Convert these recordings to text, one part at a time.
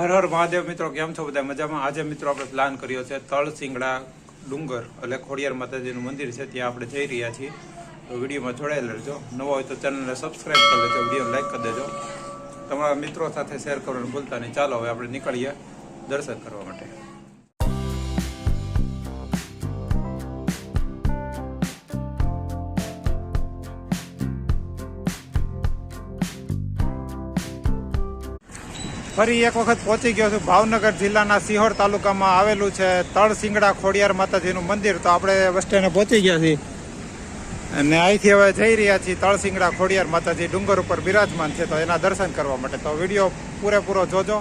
હર હર મહાદેવ મિત્રો, કેમ છો બધા? મજામાં? આજે મિત્રો આપણે પ્લાન કર્યો છે તળ સિંગડા ડુંગર એટલે ખોડિયાર માતાજીનું મંદિર છે, ત્યાં આપણે જઈ રહ્યા છીએ. તો વિડીયોમાં જોડાયેલા રહેજો. નવો હોય તો ચેનલને સબસ્ક્રાઈબ કરી લેજો વીડિયો લાઈક કરી દેજો. તમારા મિત્રો સાથે શેર કરવાનું ભૂલતા નહીં. ચાલો, હવે આપણે નીકળીએ દર્શન કરવા માટે. ફરી એક વખત પહોંચી ગયો છું. ભાવનગર જિલ્લાના સિહોર તાલુકામાં આવેલું છે તળ સિંગડા ખોડિયાર માતાજીનું મંદિર. તો આપણે બસ સ્ટેન્ડે પહોંચી ગયા છીએ. અને અહીંથી હવે જઈ રહ્યા છીએ તળ સિંગડા ખોડિયાર માતાજી ડુંગર ઉપર બિરાજમાન છે. તો એના દર્શન કરવા માટે. તો વીડિયો પૂરેપૂરો જોજો.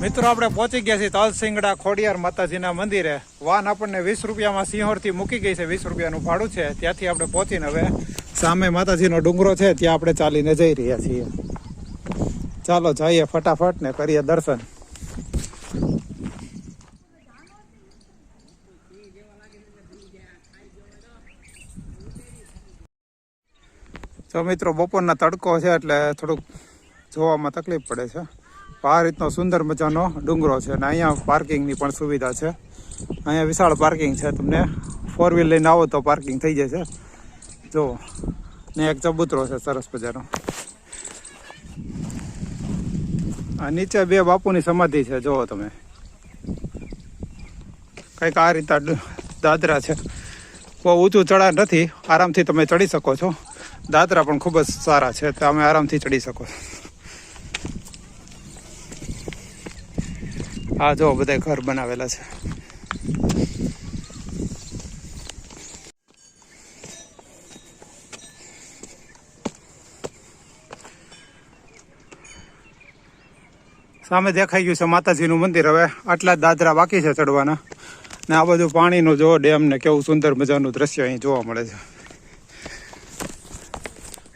મિત્રો, આપણે પહોંચી ગયા છીએ તલસિંગડા ખોડિયાર માતાજીના મંદિરે. વાન આપણને વીસ રૂપિયામાં સિંહોરથી મૂકી ગઈ છે. વીસ રૂપિયાનું ભાડું છે. ત્યાંથી આપણે પહોંચીને હવે સામે માતાજીનો ડુંગરો છે. ત્યાં આપણે ચાલીને જઈ રહ્યા છીએ. ચાલો જઈએ ફટાફટ ને કરીએ દર્શન. તો મિત્રો, બપોરના તડકો છે એટલે થોડુંક જોવામાં તકલીફ પડે છે. આ રીતનો સુંદર મજાનો ડુંગરો છે અને અહીંયા પાર્કિંગની પણ સુવિધા છે. અહીંયા વિશાળ પાર્કિંગ છે. તમને ફોર વ્હીલ લઈને આવો તો પાર્કિંગ થઈ જશે. જો, ને એક ચબૂતરો છે સરસ મજાનો. આ નીચે બે બાપુની સમાધિ છે. જુઓ તમે. કંઈક આ રીતના ડ- દાદરા છે. બહુ ઊંચું ચડા નથી. આરામથી તમે ચડી શકો છો. દાદરા પણ ખૂબ જ સારા છે. તમે આરામથી ચડી શકો છો. આ જો બધા ઘર બનાવેલા છે. સામે દેખાઈ ગયું છે માતાજીનું મંદિર. હવે આટલા દાદરા બાકી છે ચડવાના. ને આ બધું પાણીનું જો ડેમ ને કેવું સુંદર મજાનું દ્રશ્ય અહીં જોવા મળે છે.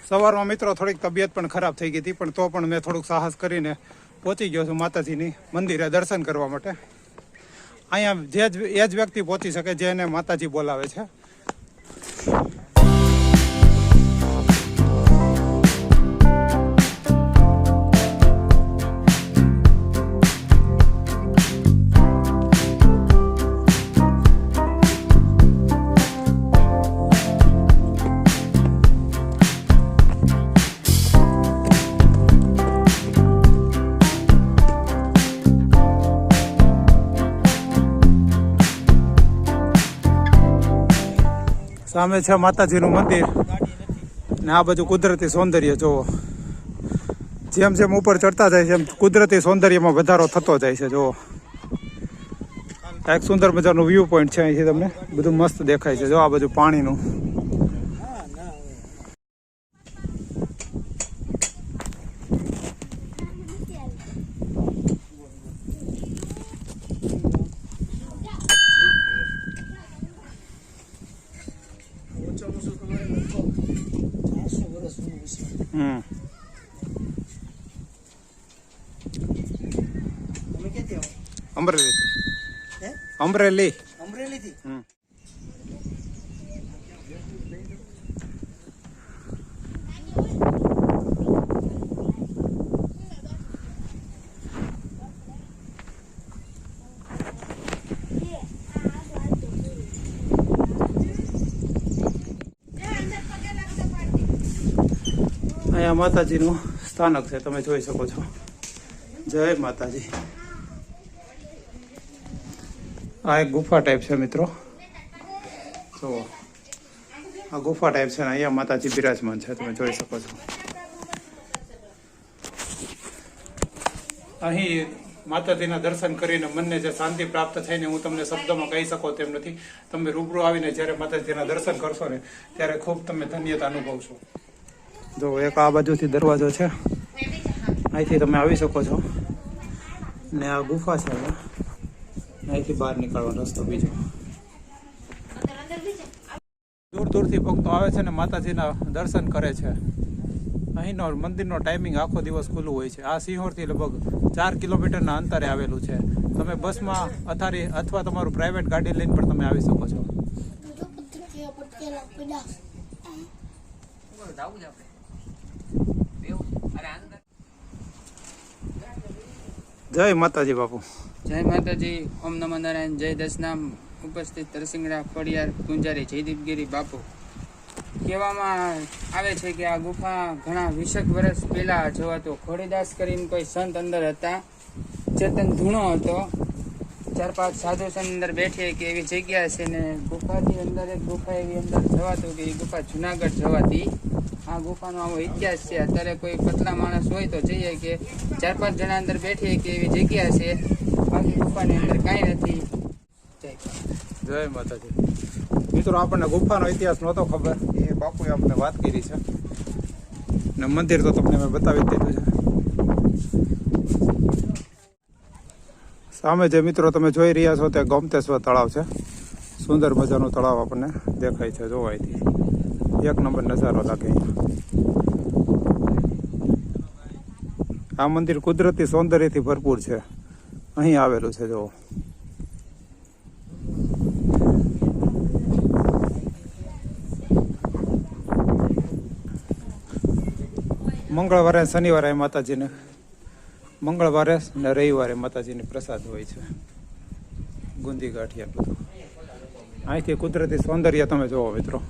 સવારમાં મિત્રો થોડીક તબિયત પણ ખરાબ થઈ ગઈ હતી, પણ તો પણ મેં થોડુંક સાહસ કરીને પહોંચી ગયો છું માતાજીની મંદિરે દર્શન કરવા માટે. અહીંયા જે જ એ જ વ્યક્તિ પહોંચી શકે જેને માતાજી બોલાવે છે. સામે છે માતાજીનું મંદિર. ને આ બાજુ કુદરતી સૌંદર્ય જોવો. જેમ જેમ ઉપર ચડતા જાય છે એમ કુદરતી સૌંદર્યમાં વધારો થતો જાય છે જુઓ એક સુંદર મજાનું વ્યૂ પોઈન્ટ છે અહીંથી તમને. બધું મસ્ત દેખાય છે, જો આ બધું પાણીનું હમ તમે ક્યાંથી આવો અમરેલી હે? અમરેલી. અમરેલીથી? હમ. અહીંયા માતાજીનું સ્થાનક છે તમે જોઈ શકો છો. જય માતાજી. આ એક ગુફા ટાઈપ છે મિત્રો. તો આ ગુફા ટાઈપ છે ને અહીંયા માતાજી બિરાજમાન છે, તમે જોઈ શકો છો. અહીં માતાજીના દર્શન કરીને મનને જે શાંતિ પ્રાપ્ત થઈને હું તમને શબ્દોમાં કહી શકો તેમ નથી. તમે રૂબરૂ આવીને જ્યારે માતાજીના દર્શન કરશો ને, ત્યારે ખૂબ તમે ધન્યતા અનુભવશો. જો એક આ બાજુથી દરવાજો છે. અહીંથી તમે આવી શકો છો. ને આ ગુફા છે. અહીંથી બહાર નીકળવાનો રસ્તો બીજો. દૂર દૂરથી ભક્તો આવે છે ને માતાજીના દર્શન કરે છે. અહીંનો મંદિરનો ટાઈમિંગ આખો દિવસ ખુલ્લું હોય છે. આ સિંહોરથી લગભગ ચાર કિલોમીટરના અંતરે આવેલું છે. તમે બસમાં અથારી અથવા તમારું પ્રાઇવેટ ગાડી લઈને પણ તમે આવી શકો છો. જય માતાજી બાપુ. જય માતાજી, ઓમ નમો નારાયણ, જય દશનામ ઉપસ્થિત તરસિંગડા, ફળિયાર, ગુંજારી, જયદીપગીરી, બાપુ. કહેવામાં આવે છે કે આ ગુફા ઘણા વીસેક વર્ષ પહેલા જો તો ખોડીદાસ કરીને કોઈ સંત અંદર હતા. ચેતન ધૂણો હતો. ચાર પાંચ સાધુ સંત અંદર બેઠે કે એવી જગ્યા છે ને ગુફાની અંદર, એક ગુફા એવી અંદર જવાતું કે એ ગુફા જુનાગઢ જવાતી. આ ગુફાનો આવો ઇતિહાસ છે. અત્યારે કોઈ પતલા માણસ હોય તો જઈએ કે ચાર પાંચ જણા અંદર બેઠીએ કે એવી જગ્યા છે. ગુફાની કાંઈ નથી. જય માતાજી. મિત્રો, આપણને ગુફાનો ઇતિહાસ નહોતો ખબર. એ બાપુએ આપણે વાત કરી છે. ને મંદિર તો તમને મેં બતાવી દીધું છે. સામે જે મિત્રો તમે જોઈ રહ્યા છો, તે ગોમતેશ્વર તળાવ છે. સુંદર મજાનું તળાવ આપણને દેખાય છે જોવાયથી. એક નંબર નજારો લાગે આ મંદિર કુદરતી સૌંદર્યથી ભરપૂર છે. અહીં આવેલું છે, જુઓ. મંગળવારે શનિવારે માતાજીને મંગળવારે ને રવિવારે માતાજીની પ્રસાદ હોય છે. ગુંદી ગાંઠિયા. બધું અહીંથી કુદરતી સૌંદર્ય તમે જોવો મિત્રો.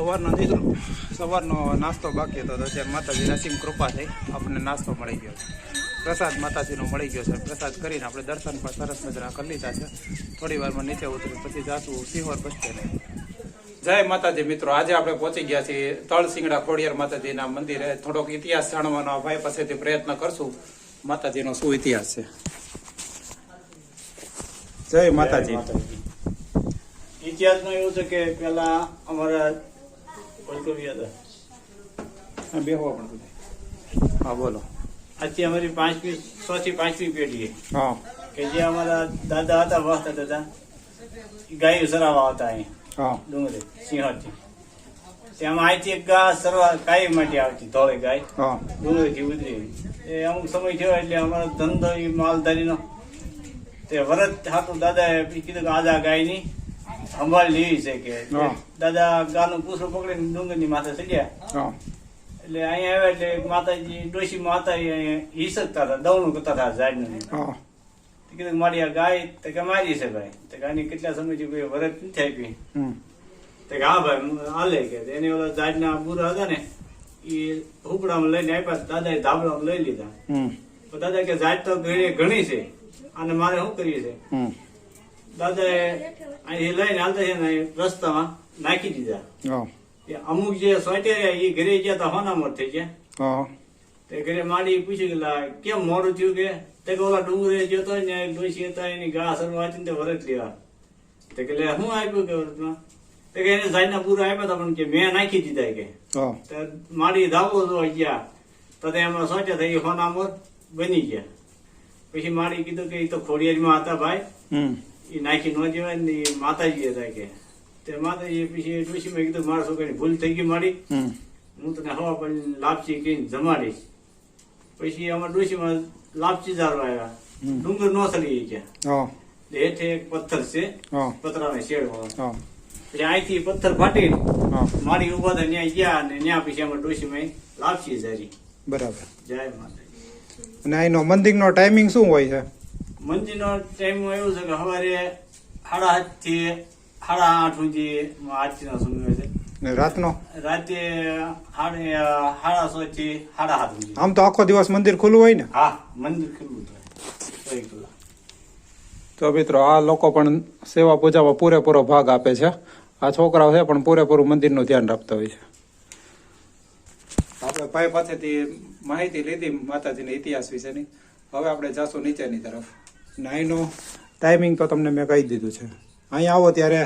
સવારનો દીકરો સવારનો નાસ્તો બાકી હતો તો અત્યારે માતાજી અસીમ કૃપા થઈ. આપણને નાસ્તો મળી ગયો છે. પ્રસાદ માતાજીનો મળી ગયો છે. પ્રસાદ કરીને આપણે દર્શન પણ સરસ મજાના કરી લીધા છે. થોડી વારમાં નીચે ઉતરી પછી જાતું સિંહોર બસ સ્ટેન્ડ. જય માતાજી મિત્રો. આજે આપણે પહોંચી ગયા છીએ તળ સિંગડા ખોડિયાર માતાજીના મંદિરે. થોડોક ઇતિહાસ જાણવાનો ભાઈ પાસેથી પ્રયત્ન કરશું. માતાજીનો શું ઇતિહાસ છે? જય માતાજી. ઇતિહાસમાં એવું છે કે પેલા અમારા હતા. હા, બેહો પણ બધે. હા બોલો. આજથી અમારી પાંચમી થી પાંચમી પેઢી હા. કે જે અમારા દાદા હતા વાસ્તા દાદા ગાયો સરાવા હતા અહીંયા હા. ડુંગરે સિંહથી તેમાં અહીંથી એક ગા સરવા ગાય માટે આવતી ધોળે ગાય. ડુંગળી ડુંગરેથી ઉતરી. એ અમુક સમય થયો એટલે અમારો ધંધો માલધારીનો. તે વરત હાટું દાદાએ કીધું કે આજા ગાયની સંભાળ લેવી છે કે. દાદા ગાનું પૂછડું પકડીને ડુંગરની માથે ચડ્યા. એટલે અહીંયા આવ્યા એટલે માતાજી ડોશી માતા હિસકતા હતા દવણું કરતા હતા ઝાડનું કીધું મારી આ ગાય તો કે મારી છે ભાઈ. તો કે આની કેટલા સમયથી કોઈ વરત નથી આપી. હમ. કે હા ભાઈ હાલે કે એને ઓલા ઝાડના બુરા હતા ને એ હુપડામાં લઈને આપ્યા દાદાએ ધાબળામાં લઈ લીધા. દાદા કે ઝાડ તો ઘણી ઘણી છે. અને મારે શું કરીએ છે? દાદાએ અહીં લઈને હાલતા છે ને રસ્તામાં નાખી દીધા. અમુક જે સોટેર્યા એ ઘરે ગયા તા હોનામત થઈ ગયા. તે ઘરે માડી પૂછ્યું કે કેમ મોડું થયું કે? તે કે ઓલા ડુંગરે જતો ને ડોસી હતા એની ગા સર વાંચીને તે વરત લેવા. તે કે લે હું આપ્યું કે વરતમાં? તે કે એને ઝાડના પૂરા આપ્યા હતા પણ કે મેં નાખી દીધા કે. તે માડી ધાવો જો ગયા. તો એમાં સોચ્યા થઈ હોનામત બની ગયા. પછી માડી કીધું કે એ તો ખોડિયારીમાં હતા ભાઈ. એ નાખી ન જવાય ને એ માતાજી હતા કે તે માતાજી પછી ડોશીમાં કીધું મારા છોકરાની ભૂલ થઈ ગઈ મારી? હું તને હવા પણ લાપસી કહીને જમાડીશ. પછી અમારા ડોશીમાં લાપસી જારવા આવ્યા. ડુંગર નો ચડી ગયા. હેઠે એક પથ્થર છે. પતરા પતરાને શેડવા પછી અહીંથી પથ્થર ફાટી મારી ઊભા તા ત્યાં ગયા અને ત્યાં પછી અમારા ડોશીમાં લાપસી જારી બરાબર. જય માતાજી. અને અહીંનો મંદિરનો ટાઈમિંગ શું હોય છે? મંદિરનો ટાઈમ એવું છે કે સવારે સાડા સાતથી સાડા આઠ સુધી આરતીનો સમય હોય છે. ને રાતનો? રાતે સાડે સાડા છ થી સાડા સાત સુધી. આમ તો આખો દિવસ મંદિર ખુલ્લું હોય ને? હા મંદિર ખુલ્લું થાય તો મિત્રો આ લોકો પણ સેવા પૂજામાં પૂરેપૂરો ભાગ આપે છે. આ છોકરાઓ છે પણ પૂરેપૂરું મંદિરનું ધ્યાન રાખતા હોય છે. આપણે ભાઈ પાસેથી માહિતી લીધી માતાજીના ઇતિહાસ વિશેની. હવે આપણે જાશું નીચેની તરફ. ને અહીંનો ટાઈમિંગ તો તમને મેં કહી દીધું છે. અહીં આવો ત્યારે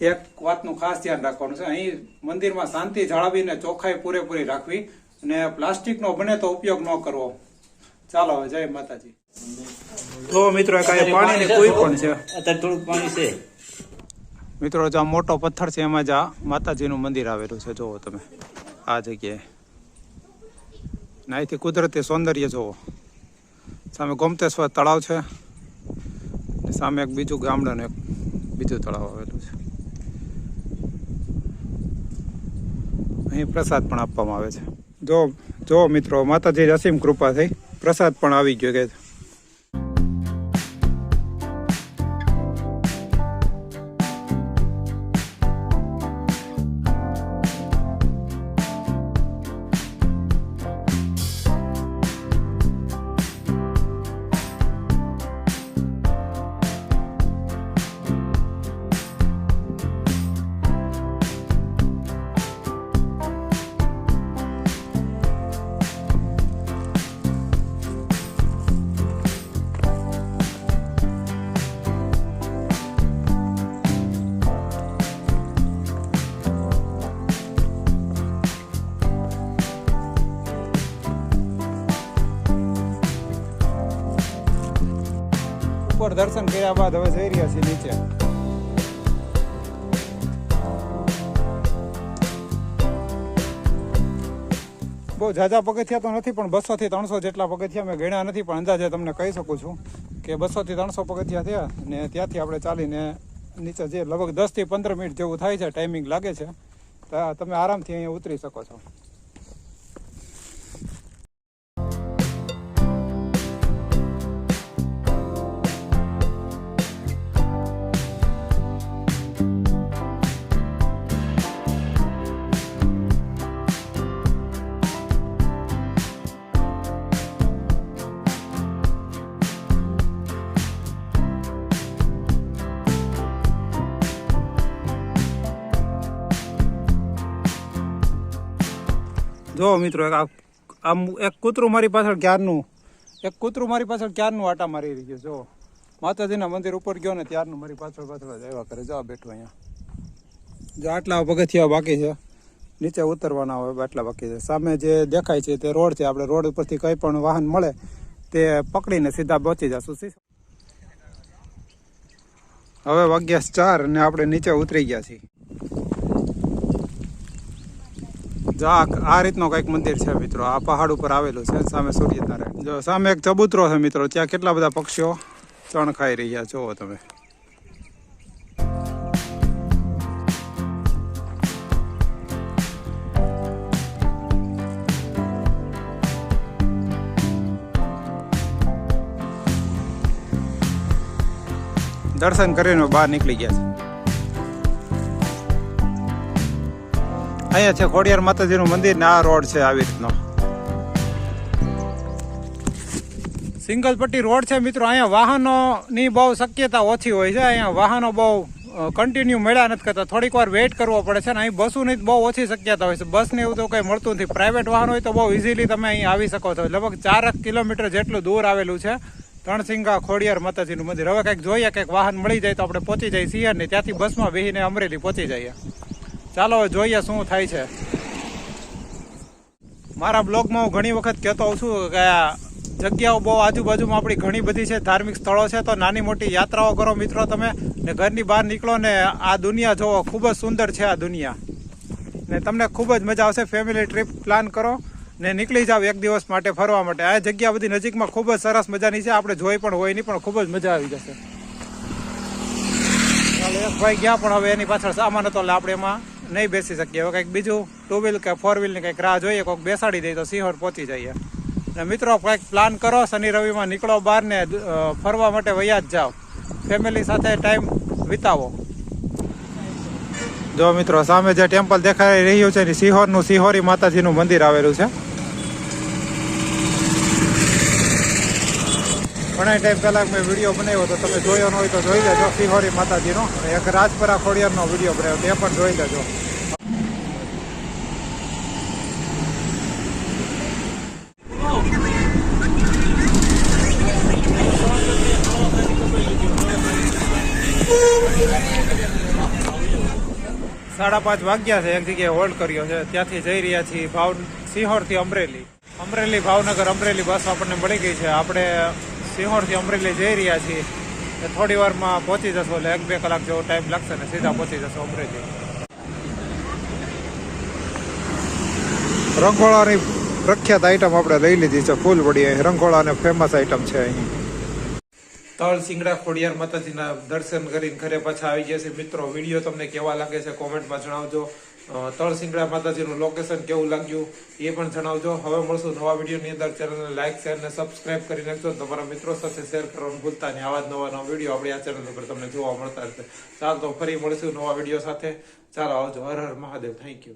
એક વાતનું ખાસ ધ્યાન રાખવાનું છે. અહીં મંદિરમાં શાંતિ જાળવીને ચોખ્ખાઈ પૂરેપૂરી રાખવી અને પ્લાસ્ટિકનો બને તો ઉપયોગ ન કરવો. ચાલો હવે જય માતાજી. તો મિત્રો પાણીની કોઈ પણ છે. અત્યારે થોડુંક પાણી છે. મિત્રો જો આ મોટો પથ્થર છે એમાં જ આ માતાજીનું મંદિર આવેલું છે. જુઓ તમે. આ જગ્યાએ. અહીંથી કુદરતી સૌંદર્ય જુઓ. સામે ગોમતેશ્વર તળાવ છે. સામે એક બીજું ગામડાનું એક બીજું તળાવ આવેલું છે. અહીં પ્રસાદ પણ આપવામાં આવે છે. જો જો મિત્રો માતાજી અસીમ કૃપા થઈ પ્રસાદ પણ આવી ગયો કે ઉપર દર્શન કર્યા બાદ હવે જઈ રહ્યા છીએ નીચે. બહુ ઝાઝા પગથિયા તો નથી, પણ બસો થી ત્રણસો જેટલા પગથિયા મેં ગણ્યા નથી, પણ અંદાજે તમને કહી શકું છું કે બસો થી ત્રણસો પગથિયા થયા ને ત્યાંથી આપણે ચાલીને નીચે જે લગભગ દસથી પંદર મિનિટ જેવું થાય છે ટાઈમિંગ લાગે છે. તમે આરામથી અહીંયા ઉતરી શકો છો. જો મિત્રો આમ એક કૂતરું મારી પાછળ ક્યારનું? એક કૂતરું મારી પાછળ ક્યારનું આટા મારી રહ્યું? જો, માતાજીના મંદિર ઉપર ગયો ને, ત્યારનું મારી પાછળ પાછળ જ આવ્યા કરે. જવા બેઠું અહીંયા. જો આટલા પગથિયા બાકી છે. નીચે ઉતરવાના હોય, આટલા બાકી છે. સામે જે દેખાય છે, તે રોડ છે. આપણે રોડ ઉપરથી કંઈ પણ વાહન મળે, તે પકડીને સીધા પહોંચી જશું. હવે વાગ્યા ચાર ને આપણે નીચે ઉતરી ગયા છીએ. જો આ રીતનો કંઈક મંદિર છે મિત્રો. આ પહાડ ઉપર આવેલું છે, સામે સૂર્યનારાયણ. જો સામે એક ચબૂતરો છે મિત્રો, ત્યાં કેટલા બધા પક્ષીઓ ચણ ખાઈ રહ્યા જુઓ તમે. દર્શન કરીને બહાર નીકળી ગયા છે. અહીંયા છે ખોડિયાર માતાજીનું મંદિર ને આ રોડ છે આવી રીતનો. સિંગલ પટ્ટી રોડ છે મિત્રો, અહીંયા વાહનોની બહુ શક્યતા ઓછી હોય છે. અહીંયા વાહનો બહુ કન્ટિન્યુ મેળા નથી કરતા. થોડીક વાર વેઇટ કરવો પડે છે ને અહીં બસોની બહુ ઓછી શક્યતા હોય છે. બસને એવું તો કંઈ મળતું નથી. પ્રાઇવેટ વાહન હોય તો બહુ ઇઝીલી તમે અહીં આવી શકો છો. લગભગ ચારક કિલોમીટર જેટલું દૂર આવેલું છે ત્રણસિંગા ખોડિયાર માતાજીનું મંદિર. હવે કંઈક જોઈએ, કંઈક વાહન મળી જાય તો આપણે પહોંચી જઈએ સિંહર ત્યાંથી બસમાં બેસીને અમરેલી પહોંચી જઈએ. ચાલો જોઈએ શું થાય છે. મારા બ્લોગમાં હું ઘણી વખત કહેતો હોઉં છું કે જગ્યાઓ બહુ આજુબાજુમાં આપણી ઘણી બધી છે, ધાર્મિક સ્થળો છે, તો નાની મોટી યાત્રાઓ કરો મિત્રો તમે ને ઘરની બહાર નીકળો ને આ દુનિયા જોવો, ખૂબ જ સુંદર છે આ દુનિયા. ને તમને ખૂબ જ મજા આવશે ફેમિલી ટ્રીપ પ્લાન કરો ને નીકળી જાવ એક દિવસ માટે ફરવા માટે. આ જગ્યા બધી નજીકમાં ખૂબ જ સરસ મજાની છે, આપણે જોઈ પણ હોય નહીં, પણ ખૂબ જ મજા આવી જશે. એક ભાઈ ગયા પણ હવે એની પાછળ સામાન હતો, એટલે આપણે એમાં નહીં બેસી શકીએ. હવે કંઈક બીજું ટુ વ્હીલ કે ફોર વ્હીલની કંઈક રાહ જોઈએ કોઈક બેસાડી દઈએ તો સિંહોર પહોંચી જઈએ. ને મિત્રો, કંઈક પ્લાન કરો, શનિ રવિમાં નીકળો બહાર ને ફરવા માટે વયા જ જાઓ. ફેમિલી સાથે ટાઈમ વિતાવો. જો મિત્રો, સામે જે ટેમ્પલ દેખાઈ રહ્યું છે સિંહોરનું સિંહોરી સિહોરી માતાજીનું મંદિર આવેલું છે. ઘણા ટાઈમ પહેલાં મેં વીડિયો બનાવ્યો હતો તમે જોયો હોય તો જોઈ લેજો. શિહોરી માતાજીનો. એક રાજપરા ખોડિયારનો વીડિયો બનાવ્યો. તે પણ જોઈ લેજો. સાડા પાંચ વાગ્યા છે. એક જગ્યાએ હોલ્ડ કર્યો છે. ત્યાંથી જઈ રહ્યા છીએ ભાવ સિહોરથી અમરેલી. અમરેલી ભાવનગર અમરેલી બસ આપણને મળી ગઈ છે. આપણે સિંહોરથી અમરેલી જઈ રહ્યા છીએ. ને થોડી વારમાં પહોંચી જશો એટલે એક બે કલાક જેવો ટાઈમ લાગશે ને સીધા પહોંચી જશો અમરેલી. રંગોળાની પ્રખ્યાત આઈટમ આપણે લઈ લીધી છે ફૂલ વડી. રંગોળાને ફેમસ આઈટમ છે અહીં. તળ સિંગડા ખોડિયાર માતાજીના દર્શન કરીને ઘરે પાછા આવી ગયા છે મિત્રો વીડિયો તમને કેવા લાગે છે? કોમેન્ટમાં જણાવજો. અ, તળ સિંગડા માતાજીનું લોકેશન કેવું લાગ્યું એ પણ જણાવજો. હવે મળશું નવા વિડીયોની અંદર. ચેનલને લાઇક શેર અને સબસ્ક્રાઇબ કરી નાખજો. તમારા મિત્રો સાથે શેર કરવાનું ભૂલતા નહીં. આવા જ નવા નવા વીડિયો આપણે આ ચેનલ ઉપર તમને જોવા મળતા રહેશે. ચાલો તો ફરી મળીશું નવા વીડિયો સાથે. ચાલો આવજો. હર હર મહાદેવ. Thank you